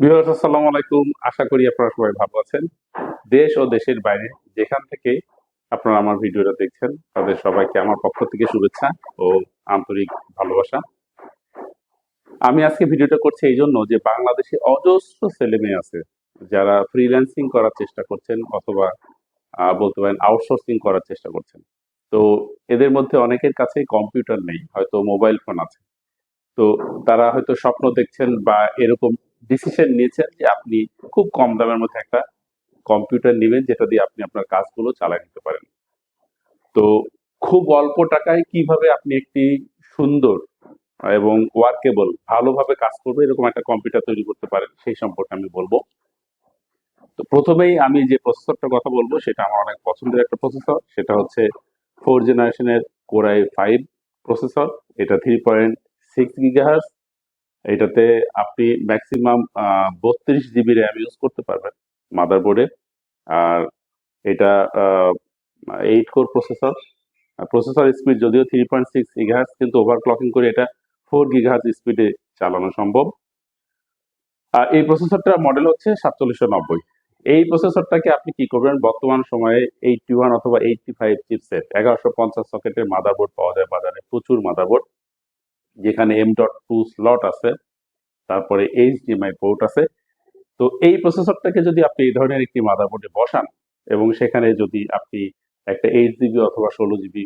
বিহার আসসালামু আলাইকুম। আশা করি আপনারা সবাই ভালো আছেন। দেশ ও দেশের বাইরে যেখান থেকে আপনারা আমার ভিডিওটা দেখছেন, তাদের সবাইকে আমার পক্ষ থেকে শুভেচ্ছা ও আন্তরিক ভালোবাসা। আমি আজকে ভিডিওটা করছি এই জন্য যে বাংলাদেশে অজস্র ছেলে মেয়ে আছে, যারা ফ্রিল্যান্সিং করার চেষ্টা করছেন অথবা বলতে পারেন আউটসোর্সিং করার চেষ্টা করছেন। তো এদের মধ্যে অনেকের কাছে কম্পিউটার নেই, হয়তো মোবাইল ফোন আছে। তো তারা হয়তো স্বপ্ন দেখছেন বা এরকম ডিসিশন নিয়েছেন যে আপনি খুব কম দামের মধ্যে একটা কম্পিউটার নেবেন, যেটা দিয়ে আপনি আপনার কাজগুলো চালিয়ে নিতে পারেন। তো খুব অল্প টাকায় কীভাবে আপনি একটি সুন্দর এবং ওয়ার্কেবল ভালোভাবে কাজ করবে, এরকম একটা কম্পিউটার তৈরি করতে পারেন, সেই সম্পর্কে আমি বলব। তো প্রথমেই আমি যে প্রসেসরটার কথা বলব, সেটা আমার অনেক পছন্দের একটা প্রসেসর সেটা হচ্ছে ফোর জেনারেশনের কোরাই ফাইভ প্রসেসর এটা থ্রি পয়েন্ট সিক্স গিগাহার্স এটাতে আপনি ম্যাক্সিমাম বত্রিশ জিবি র্যাম ইউজ করতে পারবেন মাদারবোর্ডে আর এটা eight core processor processor speed যদিও থ্রি পয়েন্ট সিক্স গিগাহার্স কিন্তু ওভারক্লকিং করে এটা ফোর গিগাহার্স স্পিডে চালানো সম্ভব। আর এই প্রসেসরটার মডেল হচ্ছে সাতচল্লিশশো নব্বই। এই প্রসেসরটাকে আপনি কি করবেন? বর্তমান সময়ে এইটটি ওয়ান অথবা এইটটি ফাইভ চিপসেট এগারোশো পঞ্চাশ সকেটের মাদারবোর্ড পাওয়া যায় বাজারে, প্রচুর মাদারবোর্ড যেখানে এম ডট টু স্লট আছে, তারপরে এইচডিএমআই পোর্ট আছে। তো এই প্রসেসরটাকে যদি আপনি এই ধরনের একটি মাদারবোর্ডে বসান, এবং সেখানে যদি আপনি একটা এইট জিবি অথবা ষোলো জিবি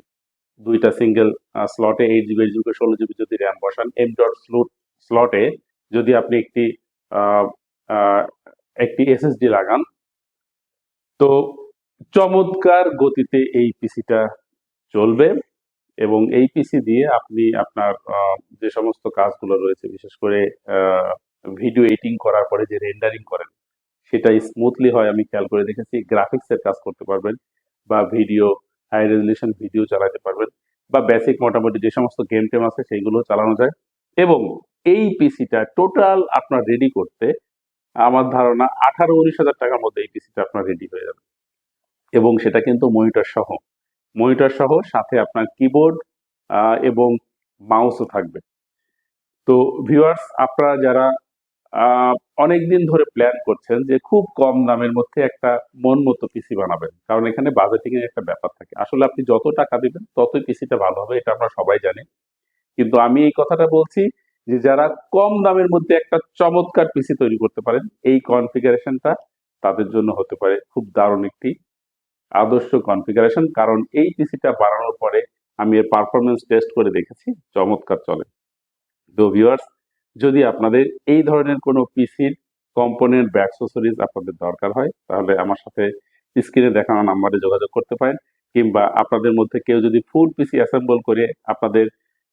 দুইটা সিঙ্গেল স্লটে এইট জিবি এইট জিবি ষোলো জিবি যদি র্যাম বসান এম ডট স্লট স্লটে যদি আপনি একটি একটি এসএসডি লাগান, তো চমৎকার গতিতে এই পিসিটা চলবে। এবং এই পিসি দিয়ে আপনি আপনার যে সমস্ত কাজগুলো রয়েছে, বিশেষ করে ভিডিও এডিটিং করার পরে যে রেন্ডারিং করেন সেটা স্মুথলি হয়, আমি খেয়াল করে দেখেছি। গ্রাফিক্সের কাজ করতে পারবেন বা ভিডিও হাই রেজলিউশন ভিডিও চালাতে পারবেন বা বেসিক মোটামুটি যে সমস্ত গেম টেম আছে সেইগুলো চালানো যায়। এবং এই পিসিটা টোটাল আপনার রেডি করতে আমার ধারণা আঠারো উনিশ হাজার টাকার মধ্যে এই পিসিটা আপনার রেডি হয়ে যাবে। এবং সেটা কিন্তু মনিটর সহ মনিটর সহ সাথে আপনার কিবোর্ড এবং মাউসও থাকবে। তো ভিউয়ার্স আপনারা যারা অনেক দিন ধরে প্ল্যান করছেন যে খুব কম দামের মধ্যে একটা মন মতো পিসি বানাবেন, কারণ এখানে বাজেটিং এর একটা ব্যাপার থাকে। আসলে আপনি যত টাকা দিবেন, ততই পিসিটা ভালো হবে, এটা আমরা সবাই জানি। কিন্তু আমি এই কথাটা বলছি যে যারা কম দামের মধ্যে একটা চমৎকার পিসি তৈরি করতে পারেন, এই কনফিগারেশনটা তাদের জন্য হতে পারে খুব দারুণ একটি আদর্শ কনফিগারেশন কারণ এই পিসিটা বাড়ানোর পরে আমি এর পারফরমেন্স টেস্ট করে দেখেছি, চমৎকার চলে। তো ভিউয়ার্স যদি আপনাদের এই ধরনের কোনো পিসির কম্পোনেন্ট বা আপনাদের দরকার হয়, তাহলে আমার সাথে স্ক্রিনে দেখানো নাম্বারে যোগাযোগ করতে পারেন, কিংবা আপনাদের মধ্যে কেউ যদি ফুল পিসি অ্যাসেম্বল করে আপনাদের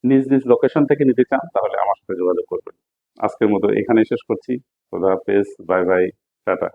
নিজ নিজ লোকেশন থেকে নিতে চান, তাহলে আমার সাথে যোগাযোগ করবেন। আজকের মতো এখানে শেষ করছি। খোদা হাফেজ বাই বাই টাটা।